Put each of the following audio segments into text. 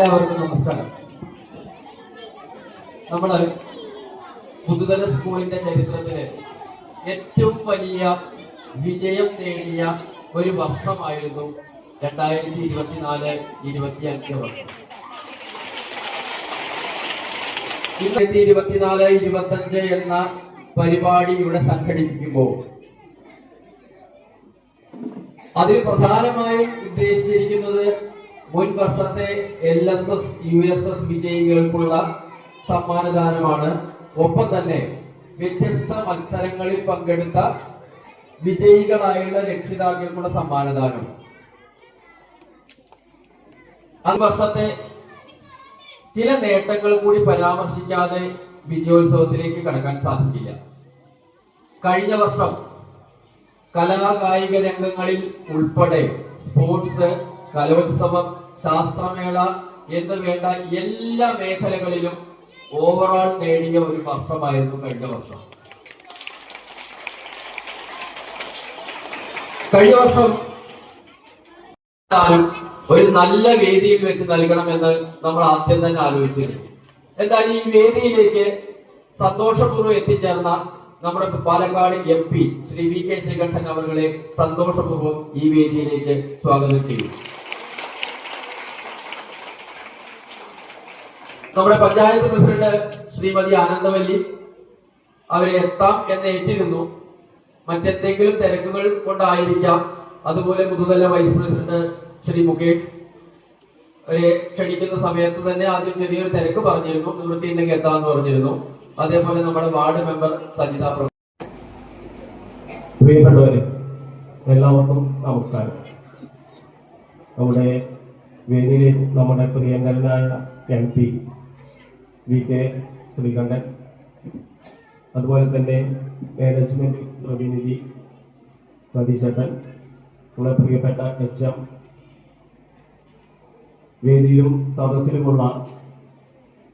എല്ലാവർക്കും നമസ്കാരം. നമ്മൾ പുതുതല സ്കൂളിന്റെ ചരിത്രത്തിൽ ഏറ്റവും വലിയ വിജയം നേടിയ ഒരു വർഷമായിരുന്നു രണ്ടായിരത്തി ഇരുപത്തിനാല് ഇരുപത്തി അഞ്ച് വർഷം. രണ്ടായിരത്തി ഇരുപത്തിനാല് ഇരുപത്തി അഞ്ച് എന്ന പരിപാടി ഇവിടെ സംഘടിപ്പിക്കുമ്പോൾ അതിൽ പ്രധാനമായും ഉദ്ദേശിച്ചിരിക്കുന്നത് മുൻ വർഷത്തെ L S S U S S വിജയികൾക്കുള്ള സമ്മാനദാനമാണ്. ഒപ്പം തന്നെ വ്യത്യസ്ത മത്സരങ്ങളിൽ പങ്കെടുത്ത വിജയികളായുള്ള രക്ഷിതാക്കൾക്കുള്ള സമ്മാനദാനം. അത് വർഷത്തെ ചില നേട്ടങ്ങൾ കൂടി പരാമർശിക്കാതെ വിജയോത്സവത്തിലേക്ക് കടക്കാൻ സാധിക്കില്ല. കഴിഞ്ഞ വർഷം കലാകായിക രംഗങ്ങളിൽ ഉൾപ്പെടെ സ്പോർട്സ് കലോത്സവം ശാസ്ത്രമേള എന്ന് വേണ്ട എല്ലാ മേഖലകളിലും ഓവറോൾ നേടിയ ഒരു വർഷമായിരുന്നു കഴിഞ്ഞ വർഷം. കഴിഞ്ഞ വർഷം ഒരു നല്ല വേദിയിൽ വെച്ച് നൽകണമെന്ന് നമ്മൾ ആദ്യം തന്നെ ആലോചിച്ചിരുന്നു. എന്തായാലും ഈ വേദിയിലേക്ക് സന്തോഷപൂർവം എത്തിച്ചേർന്ന നമ്മുടെ Palakkad M P Shri V K Sreekandan അവരുടെ സന്തോഷപൂർവം ഈ വേദിയിലേക്ക് സ്വാഗതം ചെയ്യും നമ്മുടെ പഞ്ചായത്ത് പ്രസിഡന്റ് ശ്രീമതി ആനന്ദവല്ലി അവരെ എത്താം എന്ന് ഏറ്റിരുന്നു. മറ്റെന്തെങ്കിലും തിരക്കുകൾ കൊണ്ടായിരിക്കാം. അതുപോലെ മുതുതല വൈസ് പ്രസിഡന്റ് ശ്രീ മുകേഷ് അവരെ ക്ഷണിക്കുന്ന സമയത്ത് തന്നെ ആദ്യം ചെറിയൊരു തിരക്ക് പറഞ്ഞിരുന്നു. നിവൃത്തി ഉണ്ടെങ്കിൽ എത്താന്ന് പറഞ്ഞിരുന്നു. അതേപോലെ നമ്മുടെ വാർഡ് മെമ്പർ സജിത എല്ലാവർക്കും നമസ്കാരം. നമ്മുടെ വേദിയിലെ നമ്മുടെ പ്രിയങ്കരനായ M P V K Sreekandan. അതുപോലെ തന്നെ മാനേജ്മെന്റ് പ്രതിനിധി സതീശേട്ടൻ. നമ്മുടെ പ്രിയപ്പെട്ട എച്ച് എം വേദിയിലും സദസ്സിലുമുള്ള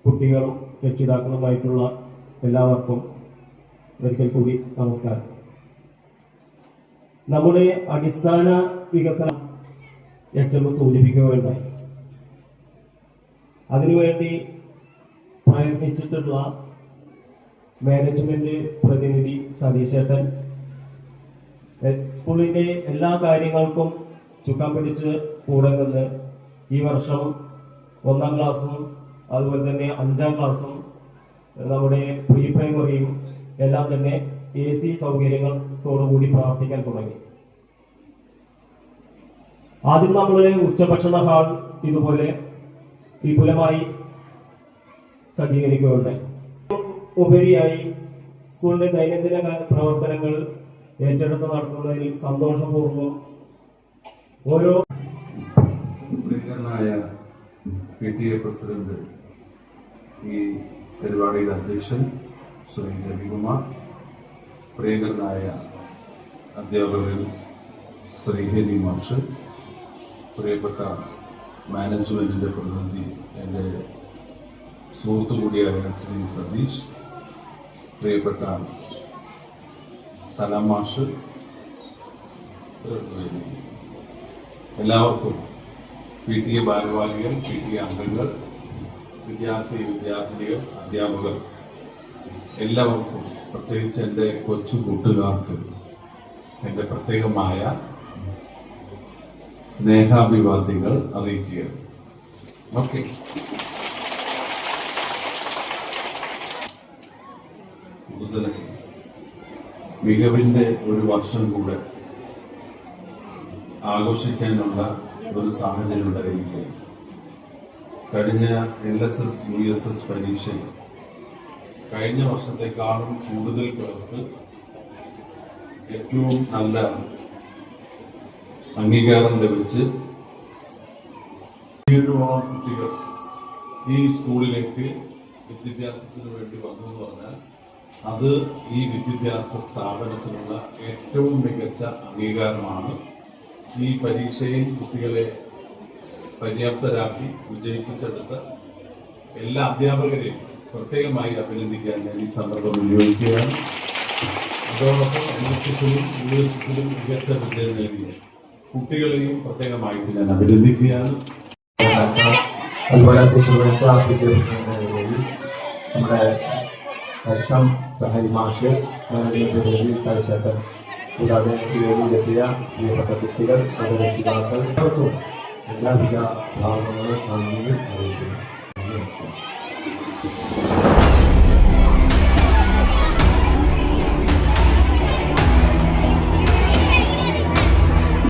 കുട്ടികളും രക്ഷിതാക്കളുമായിട്ടുള്ള എല്ലാവർക്കും ഒരിക്കൽ കൂടി നമസ്കാരം. നമ്മുടെ അടിസ്ഥാന വികസനം എച്ച് എം സൂചിപ്പിക്കുകയുണ്ടായി. അതിനുവേണ്ടി പ്രയത്നിച്ചിട്ടുള്ള മാനേജ്മെന്റ് പ്രതിനിധി സതീശേട്ടൻ. സ്കൂളിന്റെ എല്ലാ കാര്യങ്ങൾക്കും ചുക്കാൻ പിടിച്ച് കൂടെ നിന്ന് ഈ വർഷം ഒന്നാം ക്ലാസ്സും അതുപോലെ തന്നെ അഞ്ചാം ക്ലാസ്സും നമ്മുടെ പ്രീ പ്രൈമറിയും എല്ലാം തന്നെ എ സി സൗകര്യങ്ങളോടുകൂടി പ്രവർത്തിക്കാൻ തുടങ്ങി. ആദ്യം നമ്മളുടെ ഉച്ചഭക്ഷണ ഹാൾ ഇതുപോലെ വിപുലമായി സജ്ജീകരിക്കുകയുണ്ടായി. ഉപരിയായി സ്കൂളിന്റെ ദൈനംദിന പ്രവർത്തനങ്ങൾ ഏറ്റെടുത്ത് നടത്തുന്നതിൽ സന്തോഷപൂർവം ഓരോ പി ടി എ പ്രസിഡന്റ് ഈ പരിപാടിയുടെ അധ്യക്ഷൻ ശ്രീ രവികുമാർ പ്രിയങ്കരനായ അധ്യാപകൻ ശ്രീ ഹരി മാഷ് പ്രിയപ്പെട്ട മാനേജ്മെന്റിന്റെ പ്രതിനിധി എന്റെ സുഹൃത്തു കൂടിയായ ശ്രീ സതീഷ് പ്രിയപ്പെട്ട സലാം മാഷ് എല്ലാവർക്കും പി ടി എ ഭാരവാഹികൾ പി ടി എ അംഗങ്ങൾ വിദ്യാർത്ഥി വിദ്യാർത്ഥിനികൾ അധ്യാപകർ എല്ലാവർക്കും പ്രത്യേകിച്ച് എന്റെ കൊച്ചു കൂട്ടുകാർക്ക് എന്റെ പ്രത്യേകമായ സ്നേഹാഭിവാദ്യങ്ങൾ അറിയിക്കുകയാണ്. ഓക്കെ. കൂടുതൽ മികവിന്റെ ഒരു വർഷം കൂടെ ആഘോഷിക്കാനുള്ള ഒരു സാഹചര്യം ഉണ്ടായിരിക്കുകയാണ്. കഴിഞ്ഞ L S S U S S പരീക്ഷയിൽ കഴിഞ്ഞ വർഷത്തെക്കാളും കൂടുതൽ പേർക്ക് ഏറ്റവും നല്ല അംഗീകാരം ലഭിച്ച് ഏഴോളം കുട്ടികൾ. ഈ സ്കൂളിലേക്ക് വിദ്യാഭ്യാസത്തിന് വേണ്ടി വന്നു എന്ന് പറഞ്ഞാൽ അത് ഈ വിദ്യാഭ്യാസ സ്ഥാപനത്തിനുള്ള ഏറ്റവും മികച്ച അംഗീകാരമാണ്. ഈ പരീക്ഷയിൽ കുട്ടികളെ പര്യാപ്തരാക്കി വിജയിപ്പിച്ചെടുത്ത എല്ലാ അധ്യാപകരെയും പ്രത്യേകമായി അഭിനന്ദിക്കാൻ ഞാൻ ഈ സന്ദർഭം ഉപയോഗിക്കുകയാണ് അതോടൊപ്പം എൻ എസ് എസിലും യു എസ് എസിലും മികച്ച വിജയം നൽകിയ കുട്ടികളെയും പ്രത്യേകമായിട്ട് ഞാൻ അഭിനന്ദിക്കുകയാണ്. അതുപോലെ ശുഭേച്ഛ വിദ്യാഭ്യാസ നമ്മുടെ എക്സാം സഹായി മാഷ് മാനേജ്മെന്റ് സവിശേഷൻ കൂടാതെ ഈ വേദിയിലെത്തിയ പ്രിയപ്പെട്ട കുട്ടികൾ അവരുടെ രക്ഷിതാക്കൾ അവർക്കും എല്ലാവിധ ഭാവങ്ങളും നന്ദിയും അറിയിക്കുന്നു നന്ദി, നമസ്കാരം